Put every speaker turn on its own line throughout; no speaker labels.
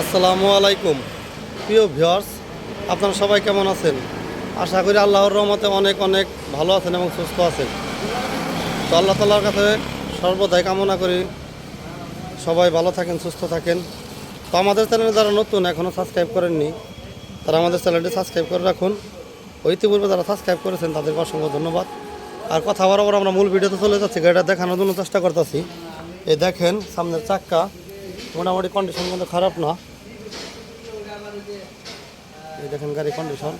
আসসালামু আলাইকুম। প্রিয় ভিউয়ার্স, আপনারা সবাই কেমন আছেন? আশা করি আল্লাহর রহমতে অনেক অনেক ভালো আছেন এবং সুস্থ আছেন। তো আল্লাহ তাল্লার কাছে সর্বদাই কামনা করি সবাই ভালো থাকেন, সুস্থ থাকেন। তো আমাদের চ্যানেলে যারা নতুন এখনও সাবস্ক্রাইব করেননি, তারা আমাদের চ্যানেলটি সাবস্ক্রাইব করে রাখুন। ইতিপূর্বে যারা সাবস্ক্রাইব করেছেন, তাদেরকে অসংখ্য ধন্যবাদ। আর কথা বরাবর আমরা মূল ভিডিওতে চলে যাচ্ছি, গাড়িটা দেখানোর জন্য চেষ্টা করতেছি। এই দেখেন, সামনের চাক্কা। মোটামুটি কন্ডিশন কিন্তু খারাপ না। এই দেখেন গাড়ি কন্ডিশন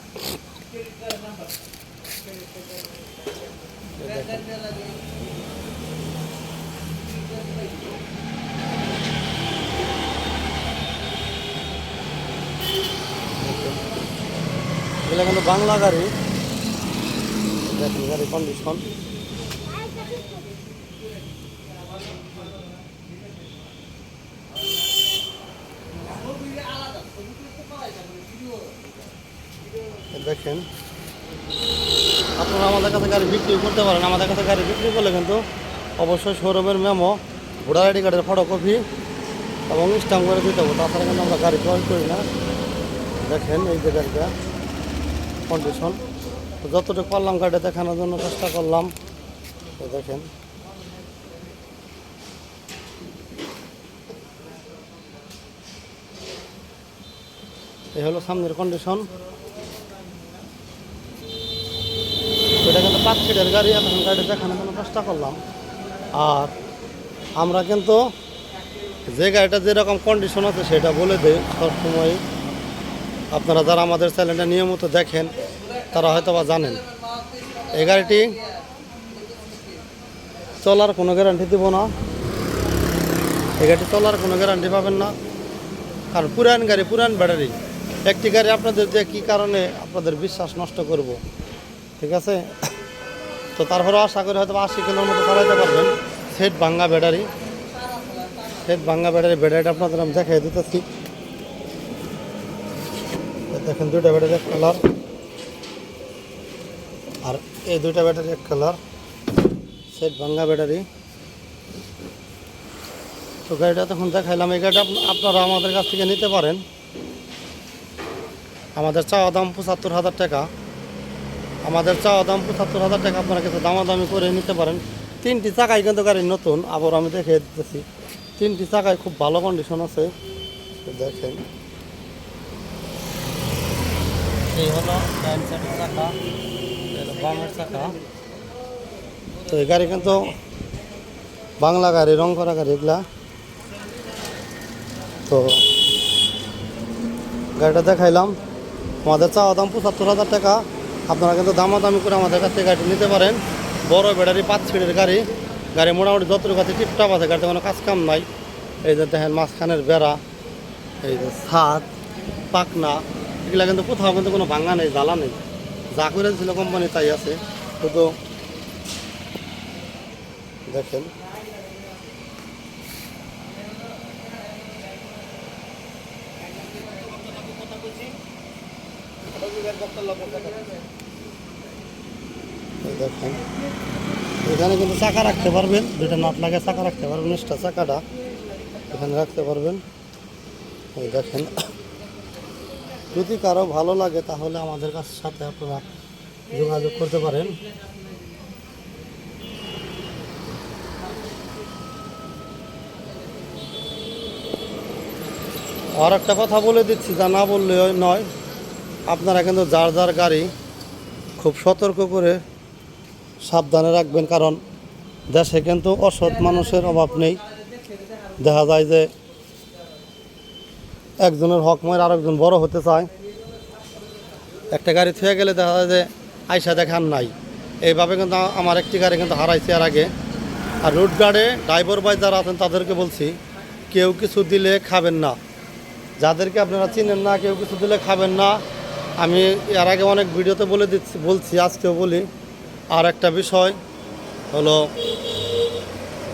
এগুলো কিন্তু বাংলা গাড়ি। দেখেন গাড়ি কন্ডিশন দেখেন। আপনারা আমাদের কাছে গাড়ি বিক্রি করতে পারেন, আমাদের কাছে গাড়ি বিক্রি করলে কিন্তু অবশ্যই শোরুমের মেমো ভোটার আইডি কার্ডের ফটোকপি এবং স্ট্যাম্প করে দিতে হবে। তাছাড়া কিন্তু আমরা গাড়ি ক্রয় করি না। দেখেন এই যে গাড়িটা কন্ডিশন যতটুকু পারলাম গাড়িটা দেখানোর জন্য চেষ্টা করলাম। এই দেখেন। এই হলো সামনের কন্ডিশন এটা কিন্তু পাঁচ সিটের গাড়ি এখন গাড়ি দেখানোর জন্য চেষ্টা করলাম। আর আমরা কিন্তু যে গাড়িটা যেরকম কন্ডিশন আছে সেটা বলে দিই। সবসময় আপনারা যারা আমাদের চ্যানেলটা নিয়মিত দেখেন, তারা হয়তো বা জানেন। এই গাড়িটি চলার কোনো গ্যারান্টি দেবো না। এই গাড়িটি চলার কোনো গ্যারান্টি পাবেন না। কারণ পুরান গাড়ি, পুরান ব্যাটারি। একটি গাড়ি আপনাদের যে কী কারণে আপনাদের বিশ্বাস নষ্ট করব? ঠিক আছে? তো তারপরে আশা করি হয়তো আশি কিলোর মতো চালাইতে পারবেন। সেট ভাঙ্গা ব্যাটারি। সেট ভাঙ্গা ব্যাটারি, ব্যাটারিটা আপনাদের আমি দেখাই দিতেছি। দেখেন, দুইটা ব্যাটারি এক কালার আর এই দুইটা ব্যাটারি এক কালার সেট ভাঙ্গা ব্যাটারি। তো গাড়িটা তখন দেখাইলাম, এই গাড়িটা আপ- আপনারা আমাদের কাছ থেকে নিতে পারেন। আমাদের চাওয়া দাম পঁচাত্তর হাজার টাকা। আমাদের চাওয়া দাম পঁচাত্তর হাজার টাকা, আপনারা কিছু দামাদামি করে নিতে পারেন। তিনটি চাকাই কিন্তু গাড়ি নতুন, আবার আমি দেখে দিতেছি। তিনটি চাকায় খুব ভালো কন্ডিশন আছে। দেখেন। এই হলো চাকা চাকা। তো এই গাড়ি কিন্তু বাংলা গাড়ি রং করা গাড়ি এগুলা। তো গাড়িটা দেখাইলাম। আমাদের চাওয়া দাম পঁচাত্তর হাজার টাকা। আপনারা কিন্তু দামাদামি করে আমাদের কাছ থেকে গাড়িটি নিতে পারেন। বড় ব্যাটারি, পাঁচ সিটের গাড়ি। গাড়ি মোটামুটি যতটুকু আছে টিপটাপ আছে, গাড়িতে কোনো কাজ কাম নাই। এই যে দেখেন মাঝখানের বেড়া, এই যে ছাদ পাকনা এগুলা কিন্তু কোথাও কিন্তু কোনো ভাঙা নেই, জ্বালা নেই। যা করে ছিল কোম্পানি তাই আছে। শুধু দেখেন। দেখেন। এখানে কিন্তু চাকা রাখতে পারবেন দুটা নাট লাগে চাকা রাখতে পারবেন এক্সট্রা চাকাটা এখানে রাখতে পারবেন। এই দেখেন, যদি কারও ভালো লাগে তাহলে আমাদের কাছ সাথে আপনারা যোগাযোগ করতে পারেন। আর একটা কথা বলে দিচ্ছি, যা না বললে নয়, আপনারা কিন্তু যার যার গাড়ি খুব সতর্ক করে সাবধানে রাখবেন, কারণ দেশে কিন্তু অসৎ মানুষের অভাব নেই। দেখা যায় যে একজনের হক মার আরেকজন বড় হতে চায়। একটা গাড়ি থুয়ে গেলে দেখা যায় যে আইসা দেখান নাই। এইভাবে কিন্তু আমার একটি গাড়ি কিন্তু হারাইছে আর আগে। আর রুট গার্ডে ড্রাইভার বাই যারা আছেন তাদেরকে বলছি, কেউ কিছু দিলে খাবেন না। যাদেরকে আপনারা চিনেন না, কেউ কিছু দিলে খাবেন না। আমি এর আগে অনেক ভিডিওতে বলে দিচ্ছি, বলছি, আজকেও বলি আর একটা বিষয় হলো,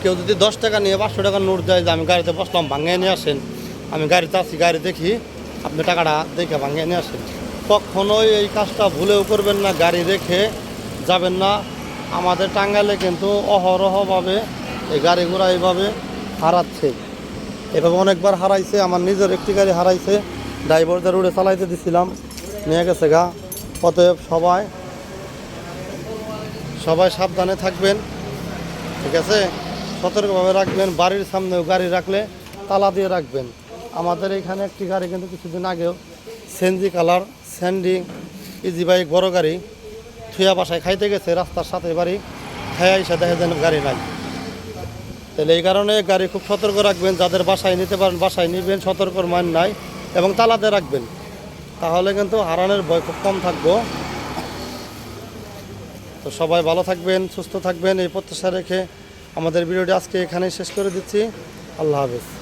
কেউ যদি দশ টাকা নিয়ে পাঁচশো টাকা নোট দেয় যে আমি গাড়িতে বসলাম, ভাঙিয়ে নিয়ে আসেন, আমি গাড়িতে আসি গাড়ি দেখি, আপনি টাকাটা দেখে ভাঙিয়ে নিয়ে আসেন। কখনোই এই কাজটা ভুলেও করবেন না, গাড়ি রেখে যাবেন না। আমাদের টাঙ্গাইলে কিন্তু অহরহভাবে এই গাড়িগুলো এইভাবে হারাচ্ছে। এভাবে অনেকবার হারাইছে, আমার নিজের একটি গাড়ি হারাইছে ড্রাইভারদের রোডে চালাইতে দিছিলাম, নিয়ে গেছে গা। অতএব সবাই সবাই সাবধানে থাকবেন, ঠিক আছে? সতর্কভাবে রাখবেন, বাড়ির সামনেও গাড়ি রাখলে তালা দিয়ে রাখবেন। আমাদের এখানে একটি গাড়ি কিন্তু কিছুদিন আগেও সেনজি কালার, স্যান্ডি, ইজি বাইক, বড় গাড়ি থুয়া বাসায় খাইতে গেছে, রাস্তার সাথে বাড়ি খাইয়া এসে দেখে যেন গাড়ি নাই। তাহলে এই কারণে গাড়ি খুব সতর্ক রাখবেন, যাদের বাসায় নিতে পারেন, বাসায় নিবেন, সতর্কর মান নাই এবং তালাতে রাখবেন। তাহলে কিন্তু হারানোর ভয় খুব কম থাকব। তো সবাই ভালো থাকবেন, সুস্থ থাকবেন, এই প্রত্যাশা রেখে আমাদের ভিডিওটি আজকে এখানেই শেষ করে দিচ্ছি। আল্লাহ হাফেজ।